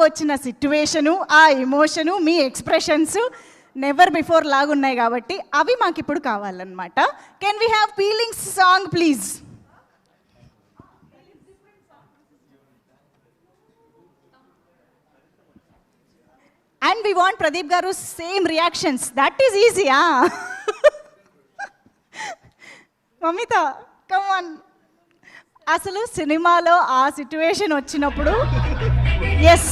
వచ్చిన సిట్యువేషను ఆ ఎమోషను మీ ఎక్స్ప్రెషన్స్ నెవర్ బిఫోర్ లాగా ఉన్నాయి కాబట్టి అవి మాకు ఇప్పుడు కావాలన్నమాట can we have feelings song please and we want Pradeep garu same reactions that is ఈజీయా Mamitha come on అసలు సినిమాలో ఆ సిట్యువేషన్ వచ్చినప్పుడు ఎస్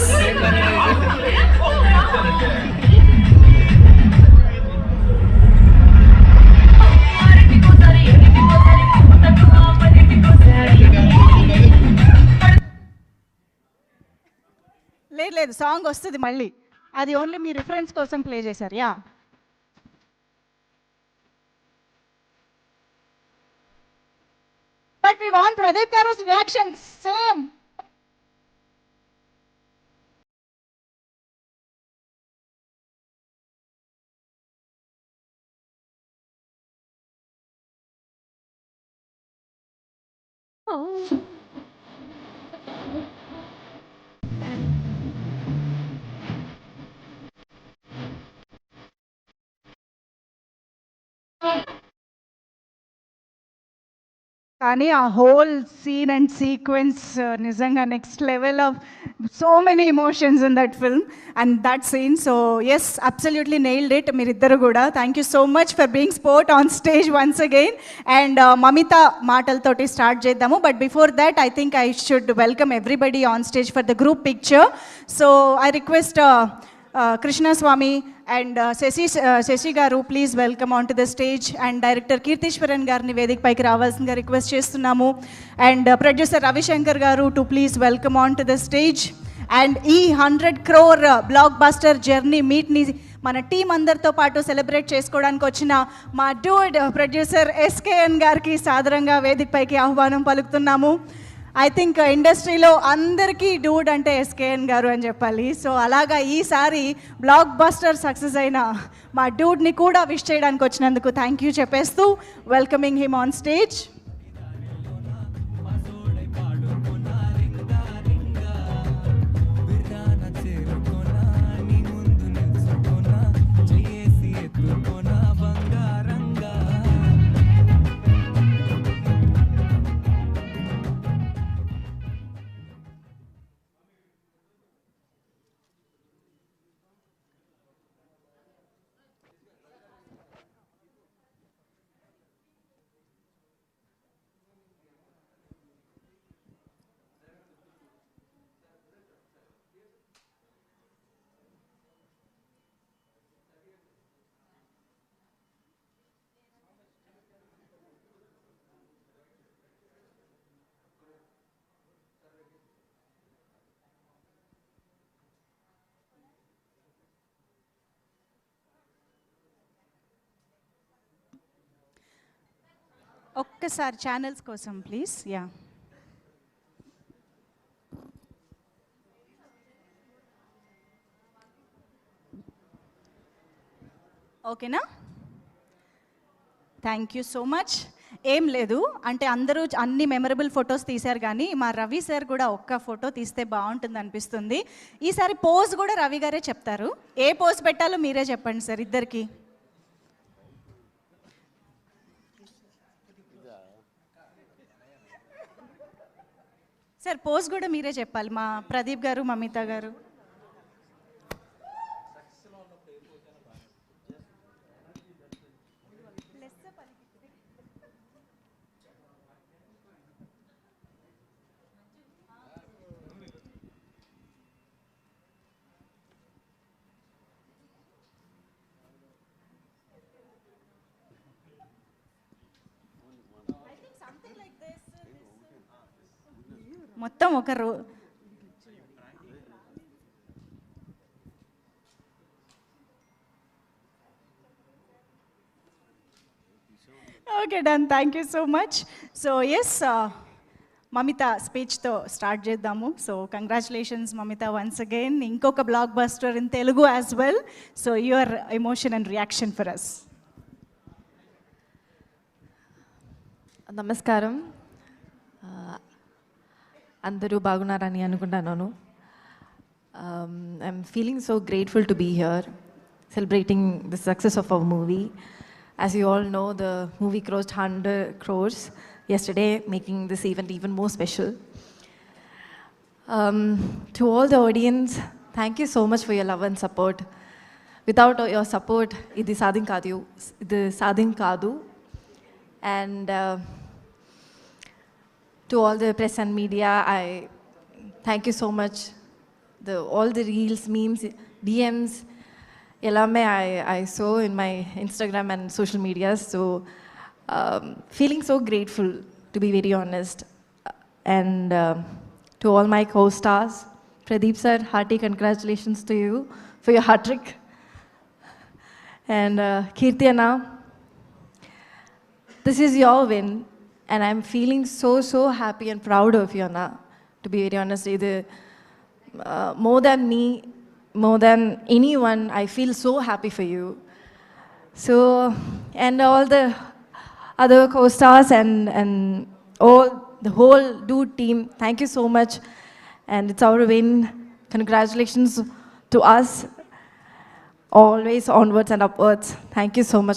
లేదు లేదు సాంగ్ వస్తుంది మళ్ళీ. అది ఓన్లీ మీ రిఫరెన్స్ కోసం ప్లే చేశారు ya. But we want Pradeep garu reaction same 哦 కానీ ఆ హోల్ సీన్ అండ్ సీక్వెన్స్ నిజంగా next level of so many emotions in that film and that scene so yes absolutely nailed it మీరిద్దరు కూడా. Thank you so much for being sport on stage once again and Mamitha మాటలతోటి start చేద్దాము. But before that I think I should welcome everybody on stage for the group picture so I request Krishnaswamy and Sasi Sasi garu please welcome on to the stage and director Keerthiswaran గారిని వేదికపైకి రావాల్సిందిగా request చేస్తున్నాము. And producer Ravishankar garu too please welcome on to the stage and ఈ hundred crore blockbuster journey మీట్ని మన team అందరితో పాటు celebrate చేసుకోవడానికి వచ్చిన మా డూడ్ ప్రొడ్యూసర్ ఎస్కేఎన్ గారికి సాదరంగా వేదికపైకి ఆహ్వానం పలుకుతున్నాము. ఐ థింక్ ఇండస్ట్రీలో అందరికీ డూడ్ అంటే ఎస్కేఎన్ గారు అని చెప్పాలి. సో అలాగా ఈసారి బ్లాక్ బస్టర్ సక్సెస్ అయిన మా డూడ్ని కూడా విష్ చేయడానికి వచ్చినందుకు థ్యాంక్ యూ చెప్పేస్తూ వెల్కమింగ్ హిమ్ ఆన్ స్టేజ్ ఒక్కసారి ఛానల్స్ కోసం ప్లీజ్ యా ఓకేనా థ్యాంక్ యూ సో మచ్ ఏం లేదు. అంటే అందరూ అన్ని మెమరబుల్ ఫొటోస్ తీశారు కానీ మా రవి సార్ కూడా ఒక్క ఫోటో తీస్తే బాగుంటుంది అనిపిస్తుంది. ఈసారి పోజ్ కూడా రవి గారే చెప్తారు. ఏ పోజ్ పెట్టాలో మీరే చెప్పండి సార్ ఇద్దరికి. సార్ పోస్ట్ కూడా మీరే చెప్పాలి. మా ప్రదీప్ గారు మమిత గారు. మొత్తం ఒక row okay done thank you so much so yes Mamitha స్పీచ్తో start చేద్దాము. So congratulations Mamitha once again ఇంకొక blockbuster in Telugu as well so your emotion and reaction for us నమస్కారం uh, అందరూ బాగున్నారని అనుకుంటున్నాను Um, I'm feeling so grateful to be here, celebrating the success of our movie. As you all know, the movie crossed 100 crores yesterday, making this event even more special. Um, to all the audience, thank you so much for your love and support. Without your support, ఇది సాధిం కాదు ఇది సాధిం కాదు and uh, to all the press and media, I thank you so much. The all the reels, memes, DMs, எல்லாமே I, I saw in my Instagram and social media. So um, feeling so grateful, to be very honest. And uh, to all my co-stars, Pradeep sir, hearty congratulations to you for your hat trick. And uh, Kirti Anna, this is your win, and I'm feeling so, so happy and proud of you, Anna. To be very honest, either, uh, more than me, more than anyone, I feel so happy for you. So, and all the other co-stars and, and all the whole Dude team, thank you so much. And it's our win. Congratulations to us. Always onwards and upwards. Thank you so much.